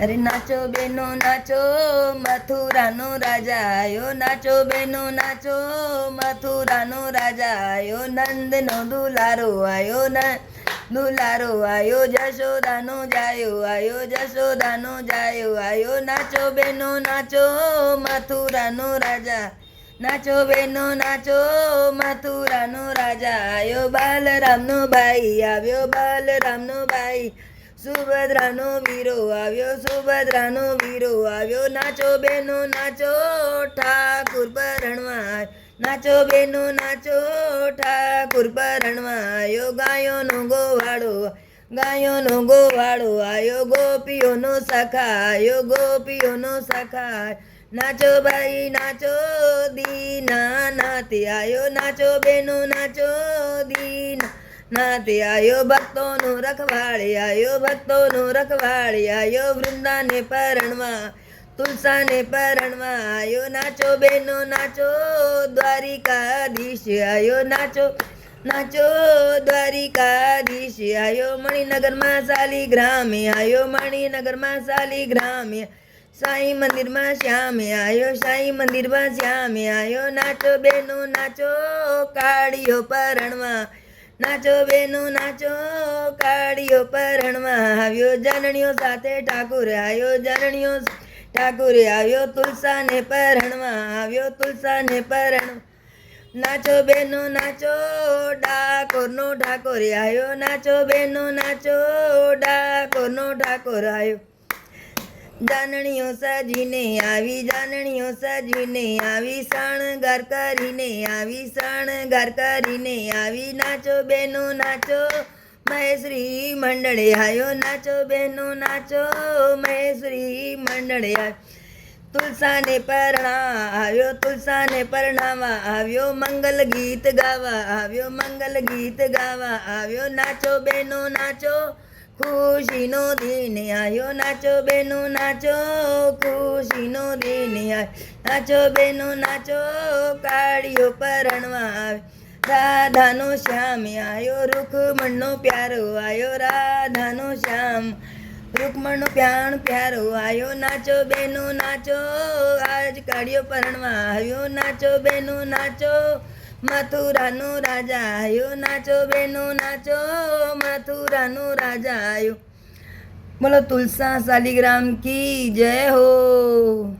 અરે નાચો બેનો, નાચો, મથુરાનો રાજા આયો નાચો બેનો, નાચો, મથુરાનો રાજા આયો નંદનો દુલારો આયો, ન, દુલારો આયો, જશોદાનો જાયો, આયો, જશોદાનો જાયો, આયો, નાચો બેનો, નાચો, મથુરાનો રાજા, નાચો બેનો, નાચો, મથુરાનો રાજા આયો બાલરામનો ભાઈ આવ્યો, બાલરામનો ભાઈ સુભદ્રાનો વીરો આવ્યો, સુભદ્રાનો વીરો આવ્યો. નાચો બેનો, નાચો, ઠાકુર પરણવા નાચો બેનો, નાચો, ઠાકુર પરણવા આવ્યો ગાયોનો ગોવાળો ગાયોનો ગોવાળો આવ્યો ગોપીઓનો સખા આવ્યો ગોપીઓનો સખા. નાચો ભાઈ, નાચો, દીના નાતે આવ્યો નાચો બેનો, નાચો, દીના નાતે આયો ભક્તોનો રખવાળી આયો ભક્તોનો રખવાળી આયો વૃંદાને પરણવા, તુલસાને પરણવા, આયો નાચો બેનો નાચો દ્વારિકાધીશ, આયો નાચો નાચો દ્વારિકાધીશ, આયો મણિનગરમાં શાલિગ્રામે આયો મણિનગરમાં શાલિગ્રામે સાંઈ મંદિરમાં શ્યામે, આયો સાંઈ મંદિરમાં શ્યામે, આયો નાચો બેનો નાચો કાળીઓ પરણવા નાચો બેનો, નાચો. કાળીઓ પરણવા આવ્યો જનણીઓ સાથે ઠાકુર આવ્યો જનણીઓ ઠાકુર આવ્યો, તુલસાને પરણવા આવ્યો, તુલસાને પરણ નાચો બેનો, નાચો. ડાકોરનો ઠાકોર આવ્યો, નાચો બેનો, નાચો. ડાકોરનો ઠાકોર આવ્યો. જાનણીઓ સાજીને આવી, જાનણીઓ સાજીને આવી, શણગાર કરીને આવી, શણગાર કરીને આવી. નાચો બેનો નાચો, મહેશ્રી મંડળે આવ્યો નાચો બેનો નાચો, મહેશ્રી મંડળે આવ્યો તુલસાને પરણા આવ્યો, તુલસાને પરણાવા આવ્યો. મંગલ ગીત ગાવા આવ્યો, મંગલ ગીત ગાવા આવ્યો. નાચો બેનો નાચો ખુશીનો દિન આવ્યો નાચો બેનો, નાચો, ખુશીનો દિન આવ્યો નાચો બેનો, નાચો, કાળીઓ પરણવા આવે. રાધાનો શ્યામ આવ્યો રૂખમણનો પ્યારો આવ્યો રાધાનો શ્યામ રૂકમણનો પ્યાણ પ્યારો આવ્યો નાચો બેનો, નાચો, આજ કાળીઓ પરણવા આવ્યો. નાચો બેનો, નાચો મથુરાનો રાજા આવ્યો નાચો, બેનો નાચો, મથુરાનો રાજા આવ્યો બોલો તુલસા શાલિગ્રામ કી જય હો.